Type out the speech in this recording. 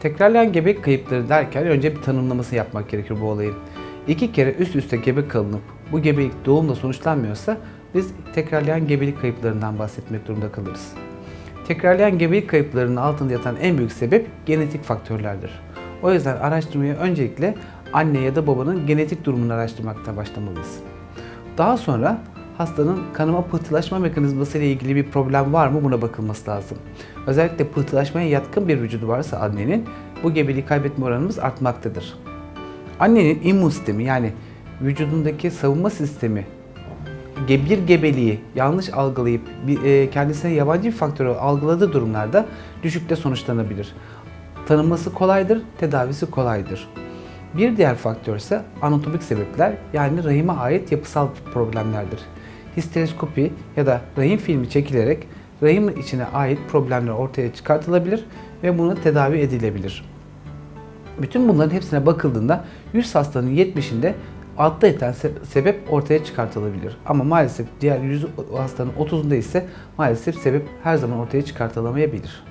Tekrarlayan gebelik kayıpları derken önce bir tanımlaması yapmak gerekir bu olayın. İki kere üst üste gebe kalınıp bu gebelik doğumla sonuçlanmıyorsa biz tekrarlayan gebelik kayıplarından bahsetmek durumunda kalırız. Tekrarlayan gebelik kayıplarının altında yatan en büyük sebep genetik faktörlerdir. O yüzden araştırmaya öncelikle anne ya da babanın genetik durumunu araştırmakta başlamalıyız. Daha sonra hastanın kanama pıhtılaşma mekanizması ile ilgili bir problem var mı buna bakılması lazım. Özellikle pıhtılaşmaya yatkın bir vücudu varsa annenin bu gebeliği kaybetme oranımız artmaktadır. Annenin immün sistemi yani vücudundaki savunma sistemi bir gebeliği yanlış algılayıp e, kendisine yabancı bir faktörü algıladığı durumlarda düşükte sonuçlanabilir. Tanınması kolaydır, tedavisi kolaydır. Bir diğer faktör ise anatomik sebepler yani rahime ait yapısal problemlerdir. Histeroskopi ya da rahim filmi çekilerek rahim içine ait problemler ortaya çıkartılabilir ve bunu tedavi edilebilir. Bütün bunların hepsine bakıldığında 100 hastanın 70'inde altta yatan se- sebep ortaya çıkartılabilir. Ama maalesef diğer 100 hastanın 30'unda ise maalesef sebep her zaman ortaya çıkartılamayabilir.